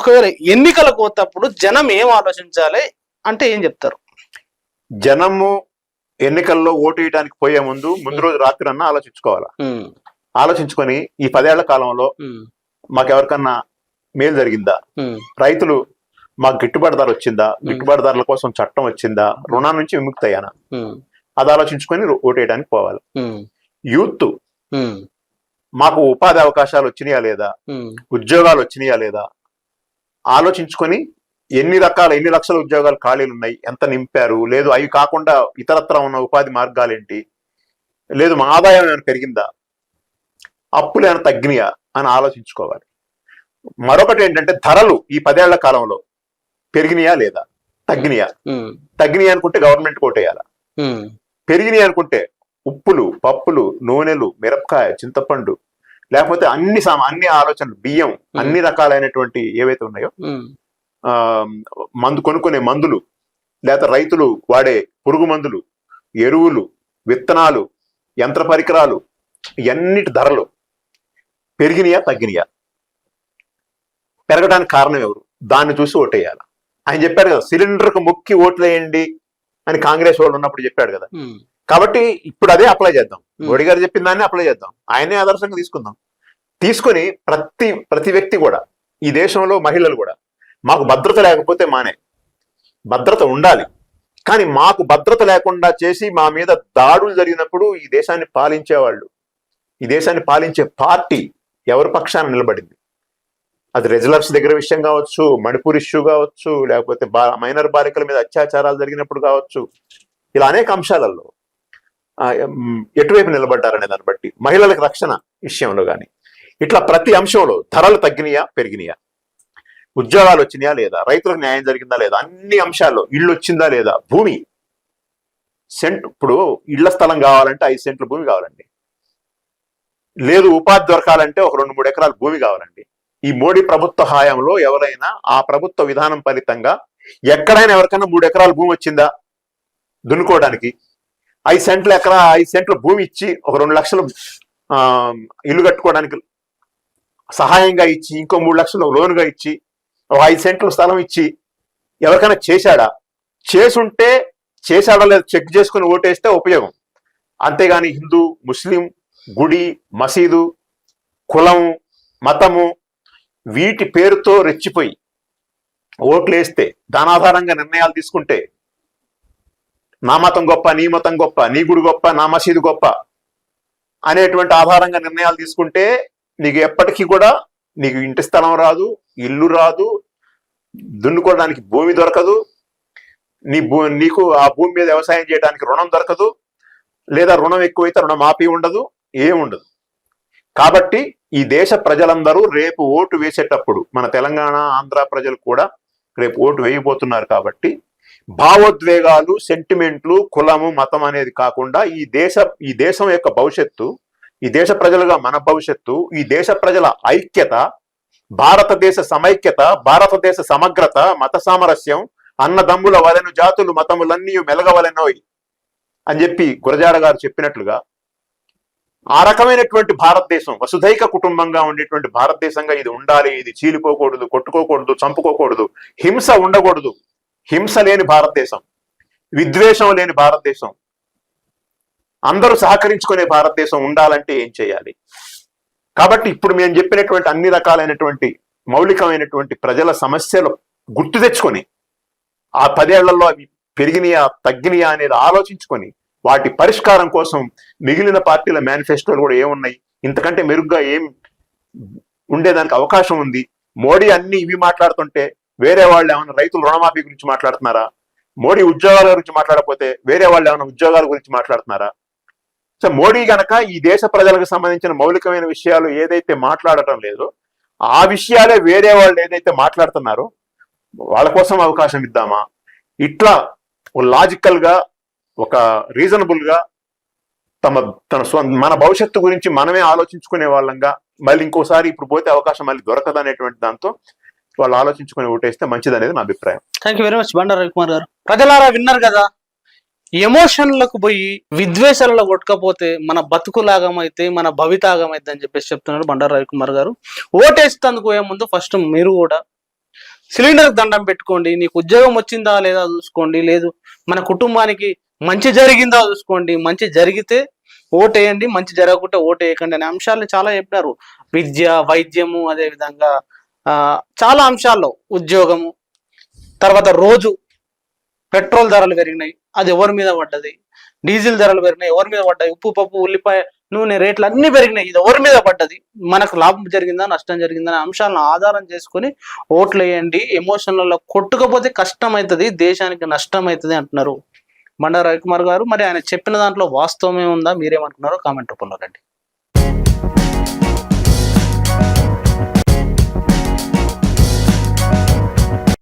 ఒకవేళ ఎన్నికలకు పోతప్పుడు జనం ఏం ఆలోచించాలి అంటే ఏం చెప్తారు? జనము ఎన్నికల్లో ఓటు వేయడానికి పోయే ముందు ముందు రోజు రాత్రి అన్నా ఆలోచించుకోవాలా? ఆలోచించుకొని ఈ పదేళ్ళ కాలంలో మాకెవరికన్నా మేలు జరిగిందా? రైతులు మాకు గిట్టుబాటు ధర వచ్చిందా? గిట్టుబాటు ధరల కోసం చట్టం వచ్చిందా? రుణాల నుంచి విముక్తి అయ్యానా అది ఆలోచించుకొని ఓటు వేయడానికి పోవాలి. యూత్ మాకు ఉపాధి అవకాశాలు వచ్చినాయా లేదా? ఉద్యోగాలు వచ్చినాయా లేదా? ఆలోచించుకొని ఎన్ని రకాల ఎన్ని లక్షల ఉద్యోగాలు ఖాళీలు ఉన్నాయి ఎంత నింపారు లేదు అవి కాకుండా ఇతరత్ర ఉన్న ఉపాధి మార్గాలు ఏంటి లేదు మా ఆదాయం ఏమైనా పెరిగిందా అప్పులు ఏమైనా తగ్గినాయా అని ఆలోచించుకోవాలి. మరొకటి ఏంటంటే ధరలు ఈ పదేళ్ళ కాలంలో పెరిగినాయా లేదా తగ్గినాయా? తగ్గినాయి అనుకుంటే గవర్నమెంట్ కోటేయాల పెరిగినాయి అనుకుంటే ఉప్పులు పప్పులు నూనెలు మిరపకాయ చింతపండు లేకపోతే అన్ని అన్ని ఆలోచనలు బియ్యం అన్ని రకాలైనటువంటి ఏవైతే ఉన్నాయో మందు కొనుక్కునే మందులు లేకపోతే రైతులు వాడే పురుగు మందులు ఎరువులు విత్తనాలు యంత్ర పరికరాలు ఇవన్నిటి ధరలు పెరిగినాయా తగ్గినాయా? పెరగడానికి కారణం ఎవరు? దాన్ని చూసి ఓటేయాలి. ఆయన చెప్పాడు కదా సిలిండర్కు మొక్కి ఓట్లేయండి అని కాంగ్రెస్ వాళ్ళు ఉన్నప్పుడు చెప్పాడు కదా. కాబట్టి ఇప్పుడు అదే అప్లై చేద్దాం. Hmm. మోడీ గారు చెప్పిన దాన్ని అప్లై చేద్దాం. ఆయనే ఆదర్శంగా తీసుకుందాం. తీసుకొని ప్రతి ప్రతి వ్యక్తి కూడా ఈ దేశంలో మహిళలు కూడా మాకు భద్రత లేకపోతే మానే. భద్రత ఉండాలి. కానీ మాకు భద్రత లేకుండా చేసి మా మీద దాడులు జరిగినప్పుడు ఈ దేశాన్ని పాలించేవాళ్ళు ఈ దేశాన్ని పాలించే పార్టీ ఎవరి పక్షాన నిలబడింది? అది రెజలర్స్ దగ్గర విషయం కావచ్చు మణిపూర్ ఇష్యూ కావచ్చు లేకపోతే బా మైనర్ బాలికల మీద అత్యాచారాలు జరిగినప్పుడు కావచ్చు ఇలా అనేక అంశాలలో ఎటువైపు నిలబడ్డారనే దాన్ని బట్టి మహిళలకు రక్షణ విషయంలో కానీ ఇట్లా ప్రతి అంశంలో ధరలు తగ్గినాయా పెరిగినాయా? ఉద్యోగాలు వచ్చినాయా లేదా? రైతులకు న్యాయం జరిగిందా లేదా? అన్ని అంశాల్లో ఇల్లు వచ్చిందా లేదా? భూమి. సెంట్ ఇప్పుడు ఇళ్ళ స్థలం కావాలంటే ఐదు సెంట్ల భూమి కావాలండి. లేదు ఉపాధి దొరకాలంటే ఒక రెండు మూడు ఎకరాల భూమి కావాలండి. ఈ మోడీ ప్రభుత్వ హయాంలో ఎవరైనా ఆ ప్రభుత్వ విధానం ఫలితంగా ఎక్కడైనా ఎవరికైనా మూడు ఎకరాల భూమి వచ్చిందా? దున్నుకోవడానికి. ఐదు సెంట్లు ఎకరా ఐదు సెంట్లు భూమి ఇచ్చి ఒక రెండు లక్షలు ఇల్లు కట్టుకోవడానికి సహాయంగా ఇచ్చి ఇంకో మూడు లక్షలు లోన్గా ఇచ్చి ఒక ఐదు సెంట్లు స్థలం ఇచ్చి ఎవరికైనా చేశాడా? చేసుంటే చేశాడా లేదా చెక్ చేసుకుని ఓటేస్తే ఉపయోగం. అంతేగాని హిందూ ముస్లిం గుడి మసీదు కులం మతము వీటి పేరుతో రెచ్చిపోయి ఓట్లు వేస్తే నిర్ణయాలు తీసుకుంటే నా మతం గొప్ప నీ మతం గొప్ప నీ గుడి గొప్ప నా మసీదు గొప్ప అనేటువంటి ఆధారంగా నిర్ణయాలు తీసుకుంటే నీకు ఎప్పటికీ కూడా నీకు ఇంటి స్థలం రాదు ఇల్లు రాదు దున్నుకోవడానికి భూమి దొరకదు నీ భూ నీకు ఆ భూమి మీద వ్యవసాయం చేయడానికి రుణం దొరకదు లేదా రుణం ఎక్కువైతే రుణం ఆపి ఉండదు ఏముండదు కాబట్టి ఈ దేశ ప్రజలందరూ రేపు ఓటు వేసేటప్పుడు మన తెలంగాణ ఆంధ్ర ప్రజలు కూడా రేపు ఓటు వేయబోతున్నారు కాబట్టి భావోద్వేగాలు సెంటిమెంట్లు కులము మతం అనేది కాకుండా ఈ దేశ ఈ దేశం యొక్క భవిష్యత్తు ఈ దేశ ప్రజలుగా మన భవిష్యత్తు ఈ దేశ ప్రజల ఐక్యత భారతదేశ సమైక్యత భారతదేశ సమగ్రత మత సామరస్యం అన్నదమ్ముల వలెను జాతులు మతములన్నీ మెలగవలెనోయ్ అని చెప్పి గురజాడ గారు చెప్పినట్లుగా ఆ రకమైనటువంటి భారతదేశం వసుధైక కుటుంబంగా ఉండేటువంటి భారతదేశంగా ఇది ఉండాలి ఇది చీలిపోకూడదు కొట్టుకోకూడదు చంపుకోకూడదు హింస ఉండకూడదు. హింస లేని భారతదేశం విద్వేషం లేని భారతదేశం అందరూ సహకరించుకునే భారతదేశం ఉండాలంటే ఏం చేయాలి? కాబట్టి ఇప్పుడు మేము చెప్పినటువంటి అన్ని రకాలైనటువంటి మౌలికమైనటువంటి ప్రజల సమస్యలు గుర్తు తెచ్చుకొని ఆ పదేళ్ళలో అవి పెరిగినాయా తగ్గినాయా అనేది ఆలోచించుకొని వాటి పరిష్కారం కోసం మిగిలిన పార్టీల మేనిఫెస్టోలు కూడా ఏమున్నాయి? ఇంతకంటే మెరుగ్గా ఏం ఉండేదానికి అవకాశం ఉంది? మోడీ అన్ని ఇవి మాట్లాడుతుంటే వేరే వాళ్ళు ఏమైనా రైతుల రుణమాఫీ గురించి మాట్లాడుతున్నారా? మోడీ ఉద్యోగాల గురించి మాట్లాడకపోతే వేరే వాళ్ళు ఏమైనా ఉద్యోగాల గురించి మాట్లాడుతున్నారా? సో మోడీ గనక ఈ దేశ ప్రజలకు సంబంధించిన మౌలికమైన విషయాలు ఏదైతే మాట్లాడటం లేదో ఆ విషయాలే వేరే వాళ్ళు ఏదైతే మాట్లాడుతున్నారో వాళ్ళ కోసం అవకాశం ఇద్దామా? ఇట్లా లాజికల్గా ఒక రీజనబుల్గా తమ తన స్వ మన భవిష్యత్తు గురించి మనమే ఆలోచించుకునే వాళ్ళంగా మళ్ళీ ఇంకోసారి ఇప్పుడు పోతే అవకాశం మళ్ళీ దొరకదు అనేటువంటి దాంతో వాళ్ళు ఆలోచించుకొని ఓటేస్తే మంచిది అనేది నా అభిప్రాయం. Thank you very much Bandaru Ravikumar garu. ప్రజలారా విన్నారు కదా? ఎమోషన్లకు పోయి విద్వేషాలలో కొట్టకపోతే మన బతుకులాగమైతే మన భవితాగమైతే అని చెప్పేసి చెప్తున్నారు బండారు రవికుమార్ గారు. ఓటేస్తందుకు పోయే ముందు ఫస్ట్ మీరు కూడా సిలిండర్ దండం పెట్టుకోండి. నీకు ఉద్యోగం వచ్చిందా లేదా చూసుకోండి. లేదు మన కుటుంబానికి మంచి జరిగిందా చూసుకోండి. మంచి జరిగితే ఓటేయండి. మంచి జరగకుంటే ఓటేయకండి అనే అంశాలను చాలా చెప్పినారు. విద్య వైద్యము అదే విధంగా చాలా అంశాల్లో ఉద్యోగము తర్వాత రోజు పెట్రోల్ ధరలు పెరిగినాయి అది ఎవరి మీద పడ్డది? డీజిల్ ధరలు పెరిగినాయి ఎవరి మీద పడ్డాయి? ఉప్పు పప్పు ఉల్లిపాయ నూనె రేట్లు అన్ని పెరిగినాయి ఇది ఎవరి మీద పడ్డది? మనకు లాభం జరిగిందా నష్టం జరిగిందా అనే అంశాలను ఆధారం చేసుకొని ఓట్లు వేయండి ఎమోషన్లలో కొట్టుకపోతే కష్టం అవుతుంది దేశానికి నష్టం అవుతుంది అంటున్నారు బండా రవికుమార్ గారు. మరి ఆయన చెప్పిన దాంట్లో వాస్తవమే ఉందా? మీరేమంటున్నారో కామెంట్ రూపంలో రండి.